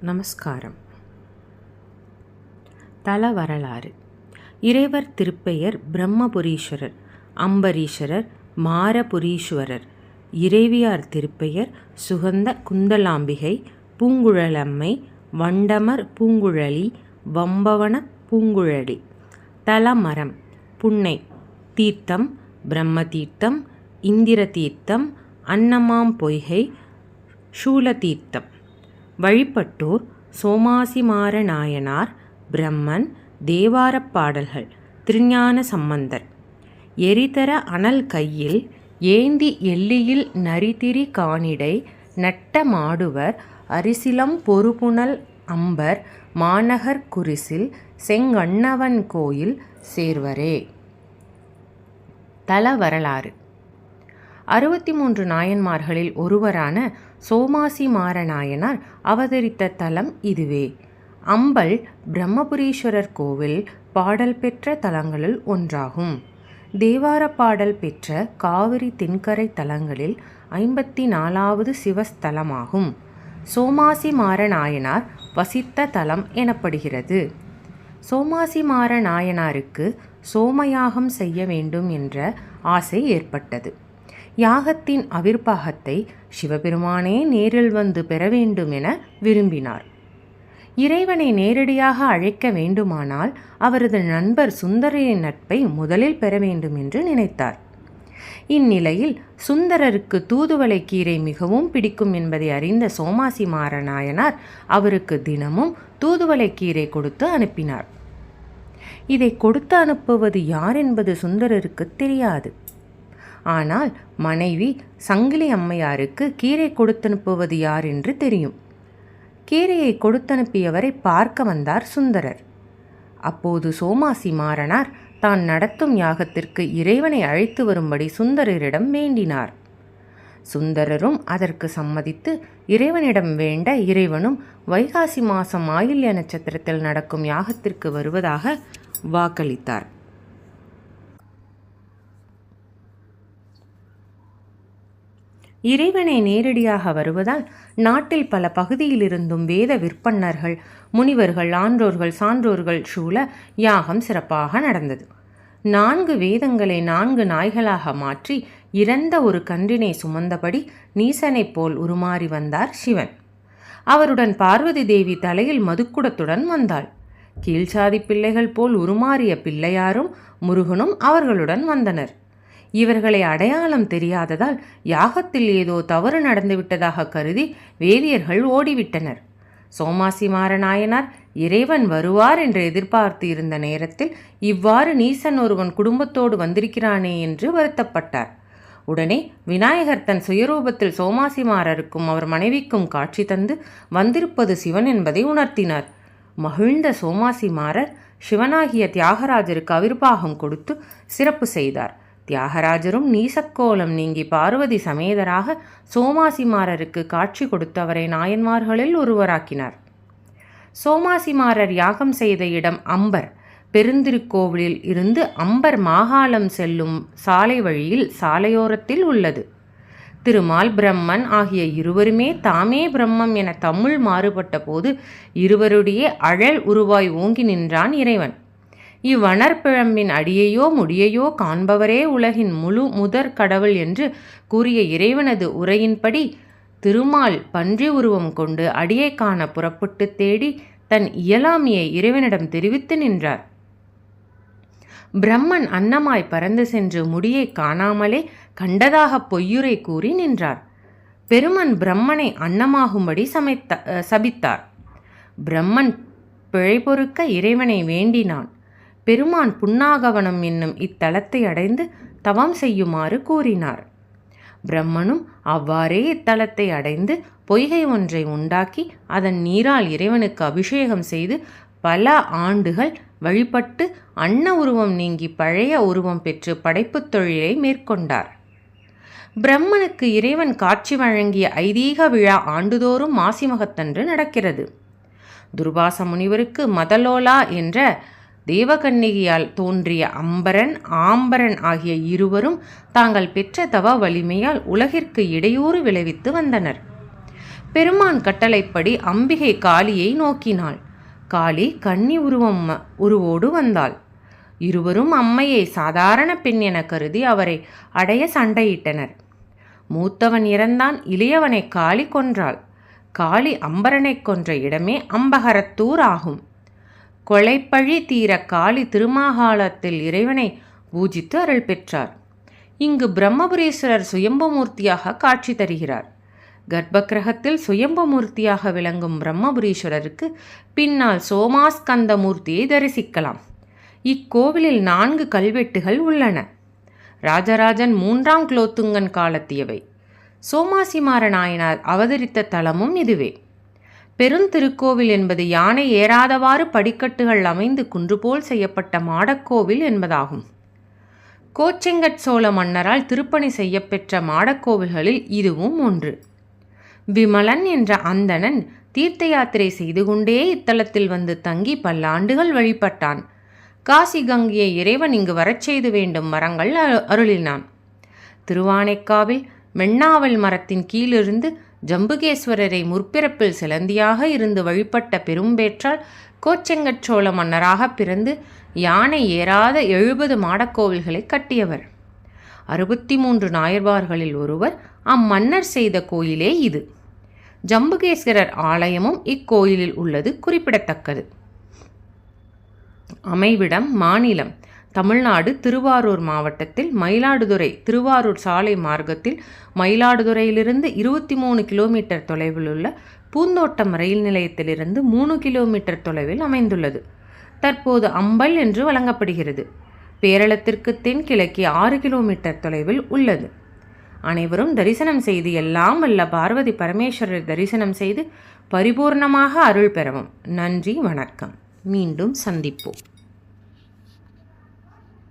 நமஸ்காரம். தல வரலாறு இறைவர் திருப்பெயர் பிரம்மபுரீஸ்வரர் அம்பரீஸ்வரர் மாரபுரீஸ்வரர். இறைவியார் திருப்பெயர் சுகந்த குந்தலாம்பிகை பூங்குழலம்மை வண்டமர் பூங்குழலி வம்பவன பூங்குழலி. தலமரம் புன்னை தீர்த்தம் பிரம்ம தீர்த்தம் இந்திர தீர்த்தம் அன்னமாம் பொய்கை சூலதீர்த்தம். வழிபட்டோர் சோமாசிமார நாயனார் பிரம்மன் தேவாரப் பாடல்கள் திருஞான சம்பந்தர். எரிதர அனல் கையில் ஏந்தி எல்லியில் நரிதிரி காணிடை நட்ட மாடுவர் அரிசிலம் பொறுபுணல் அம்பர் மாநகர் குரிசில் செங்கண்ணவன் கோயில் சேர்வரே. தல வரலாறு. அறுபத்தி மூன்று நாயன்மார்களில் ஒருவரான சோமாசி மாரநாயனார் அவதரித்த தலம் இதுவே. அம்பல் பிரம்மபுரீஸ்வரர் கோவில் பாடல் பெற்ற தலங்களுள் ஒன்றாகும். தேவார பாடல் பெற்ற காவிரி தென்கரை தலங்களில் ஐம்பத்தி நாலாவது சிவஸ்தலமாகும். சோமாசி மாரநாயனார் வசித்த தலம் எனப்படுகிறது. சோமாசி மாரநாயனாருக்கு சோமயாகம் செய்ய வேண்டும் என்ற ஆசை ஏற்பட்டது. யாகத்தின் அவிர்ப்பாகத்தை சிவபெருமானே நேரில் வந்து பெற வேண்டும் என விரும்பினார். இறைவனை நேரடியாக அழைக்க வேண்டுமானால் அவரது நண்பர் சுந்தரின் நட்பை முதலில் பெற வேண்டும் என்று நினைத்தார். இந்நிலையில் சுந்தரருக்கு தூதுவளை கீரை மிகவும் பிடிக்கும் என்பதை அறிந்த சோமாசி மாரநாயனார் அவருக்கு தினமும் தூதுவளை கீரை கொடுத்து அனுப்பினார். இதை கொடுத்து அனுப்புவது யார் என்பது சுந்தரருக்கு தெரியாது. ஆனால் மனைவி சங்கிலி அம்மையாருக்கு கீரை கொடுத்தனுப்புவது யார் என்று தெரியும். கீரையை கொடுத்தனுப்பியவரை பார்க்க வந்தார் சுந்தரர். அப்போது சோமாசி மாறனார் தான் நடத்தும் யாகத்திற்கு இறைவனை அழைத்து வரும்படி சுந்தரரிடம் வேண்டினார். சுந்தரரும் அதற்கு சம்மதித்து இறைவனிடம் வேண்ட இறைவனும் வைகாசி மாசம் ஆயில்ய நட்சத்திரத்தில் நடக்கும் யாகத்திற்கு வருவதாக வாக்களித்தார். இறைவனை நேரடியாக வருவதால் நாட்டில் பல பகுதியிலிருந்தும் வேத விற்பன்னர்கள் முனிவர்கள் ஆன்றோர்கள் சான்றோர்கள் சூழ யாகம் சிறப்பாக நடந்தது. நான்கு வேதங்களை நான்கு நாய்களாக மாற்றி இறந்த ஒரு கன்றினை சுமந்தபடி நீசனைப் போல் உருமாறி வந்தார் சிவன். அவருடன் பார்வதி தேவி தலையில் மதுக்குடத்துடன் வந்தாள். கீழ்ச்சாதி பிள்ளைகள் போல் உருமாறிய பிள்ளையாரும் முருகனும் அவர்களுடன் வந்தனர். இவர்களை அடையாளம் தெரியாததால் யாகத்தில் ஏதோ தவறு நடந்துவிட்டதாக கருதி வேதியர்கள் ஓடிவிட்டனர். சோமாசி மாரநாயனார் இறைவன் வருவார் என்று எதிர்பார்த்து இருந்த நேரத்தில் இவ்வாறு நீசன் ஒருவன் குடும்பத்தோடு வந்திருக்கிறானே என்று வருத்தப்பட்டார். உடனே விநாயகர் தன் சுயரூபத்தில் சோமாசிமாரருக்கும் அவர் மனைவிக்கும் காட்சி தந்து வந்திருப்பது சிவன் என்பதை உணர்த்தினார். மகிழ்ந்த சோமாசிமாரர் சிவனாகிய தியாகராஜருக்கு அவிர்வாகம் கொடுத்து சிறப்பு செய்தார். தியாகராஜரும் நீசக்கோலம் நீங்கி பார்வதி சமேதராக சோமாசிமாரருக்கு காட்சி கொடுத்து அவரை நாயன்மார்களில் ஒருவராக்கினார். சோமாசிமாரர் யாகம் செய்த இடம் அம்பர். பெருந்திருக்கோவிலில் இருந்து அம்பர் மாகாளம் செல்லும் சாலை வழியில் சாலையோரத்தில் உள்ளது. திருமால் பிரம்மன் ஆகிய இருவருமே தாமே பிரம்மம் என தமிழ் மாறுபட்ட போது இருவருடைய அழல் உருவாய் ஓங்கி நின்றான் இறைவன். இவ்வணர்பிழம்பின் அடியையோ முடியையோ காண்பவரே உலகின் முழு முதற் கடவுள் என்று கூறிய இறைவனது உரையின்படி திருமால் பன்றி உருவம் கொண்டு அடியை காண புறப்பட்டு தேடி தன் இயலாமையை இறைவனிடம் தெரிவித்து நின்றார். பிரம்மன் அன்னமாய் பறந்து சென்று முடியை காணாமலே கண்டதாக பொய்யுரை கூறி நின்றார். பெருமன் பிரம்மனை அன்னமாகும்படி சமைத்த சபித்தார். பிரம்மன் பிழை பொறுக்க இறைவனை வேண்டினான். பெருமான் புன்னாகவனம் என்னும் இத்தலத்தை அடைந்து தவம் செய்யுமாறு கூறினார். பிரம்மனும் அவ்வாறே இத்தலத்தை அடைந்து பொய்கை ஒன்றை உண்டாக்கி அதன் நீரால் இறைவனுக்கு அபிஷேகம் செய்து பல ஆண்டுகள் வழிபட்டு அன்ன உருவம் நீங்கி பழைய உருவம் பெற்று படைப்புத் தொழிலை மேற்கொண்டார். பிரம்மனுக்கு இறைவன் காட்சி வழங்கிய ஐதீக விழா ஆண்டுதோறும் மாசிமகத்தன்று நடக்கிறது. துர்வாச முனிவருக்கு மதலோலா என்ற தேவகன்னிகையால் தோன்றிய அம்பரன் ஆம்பரன் ஆகிய இருவரும் தாங்கள் பெற்ற தவ வலிமையால் உலகிற்கு இடையூறு விளைவித்து வந்தனர். பெருமான் கட்டளைப்படி அம்பிகை காளியை நோக்கினாள். காளி கன்னி உருவம் உருவோடு வந்தாள். இருவரும் அம்மையை சாதாரண பெண் என கருதி அவரை அடைய சண்டையிட்டனர். மூத்தவன் இறந்தான் இளையவனை காளி கொன்றாள். காளி அம்பரனைக் கொன்ற இடமே அம்பகரத்தூர் ஆகும். கொலைப்பழி தீர காளி திருமாகாலத்தில் இறைவனை பூஜித்து அருள் பெற்றார். இங்கு பிரம்மபுரீஸ்வரர் சுயம்புமூர்த்தியாக காட்சி தருகிறார். கர்ப்பகிரகத்தில் சுயம்புமூர்த்தியாக விளங்கும் பிரம்மபுரீஸ்வரருக்கு பின்னால் சோமாஸ்கந்த மூர்த்தியை தரிசிக்கலாம். இக்கோவிலில் நான்கு கல்வெட்டுகள் உள்ளன. ராஜராஜன் மூன்றாம் குலோத்துங்கன் காலத்தியவை. சோமாசிமார நாயனார் அவதரித்த தலமும் இதுவே. பெருந்திருக்கோவில் என்பது யானை ஏறாதவாறு படிக்கட்டுகள் அமைந்து குன்றுபோல் செய்யப்பட்ட மாடக்கோவில் என்பதாகும். கோச்செங்கட் சோழ மன்னரால் திருப்பணி செய்யப்பெற்ற மாடக்கோவில்களில் இதுவும் ஒன்று. விமலன் என்ற அந்தணன் தீர்த்த யாத்திரை செய்து கொண்டே இத்தலத்தில் வந்து தங்கி பல்லாண்டுகள் வழிபட்டான். காசி கங்கையை இறைவன் இங்கு வரச் செய்து வேண்டும் மரங்கள் அருளினான். திருவானைக்காவில் மென்னாவல் மரத்தின் கீழிருந்து ஜம்புகேஸ்வரரை முற்பிறப்பில் சிலந்தியாக இருந்து வழிபட்ட பெரும்பேற்றால் கோச்செங்கட் சோழ மன்னராக பிறந்து யானை ஏறாத எழுபது மாடக்கோவில்களை கட்டியவர். அறுபத்தி மூன்று நாயர்வார்களில் ஒருவர் அம்மன்னர் செய்த கோயிலே இது. ஜம்புகேஸ்வரர் ஆலயமும் இக்கோயிலில் உள்ளது குறிப்பிடத்தக்கது. அமைவிடம் மாநிலம் தமிழ்நாடு திருவாரூர் மாவட்டத்தில் மயிலாடுதுறை திருவாரூர் சாலை மார்க்கத்தில் மயிலாடுதுறையிலிருந்து இருபத்தி மூணு கிலோமீட்டர் தொலைவில் உள்ள பூந்தோட்டம் ரயில் நிலையத்திலிருந்து மூணு கிலோமீட்டர் தொலைவில் அமைந்துள்ளது. தற்போது அம்பல் என்று வழங்கப்படுகிறது. பேரளத்திற்கு தென்கிழக்கே ஆறு கிலோமீட்டர் தொலைவில் உள்ளது. அனைவரும் தரிசனம் செய்து எல்லாம் வல்ல பார்வதி பரமேஸ்வரர் தரிசனம் செய்து பரிபூர்ணமாக அருள் பெறவும். நன்றி வணக்கம். மீண்டும் சந்திப்போம்.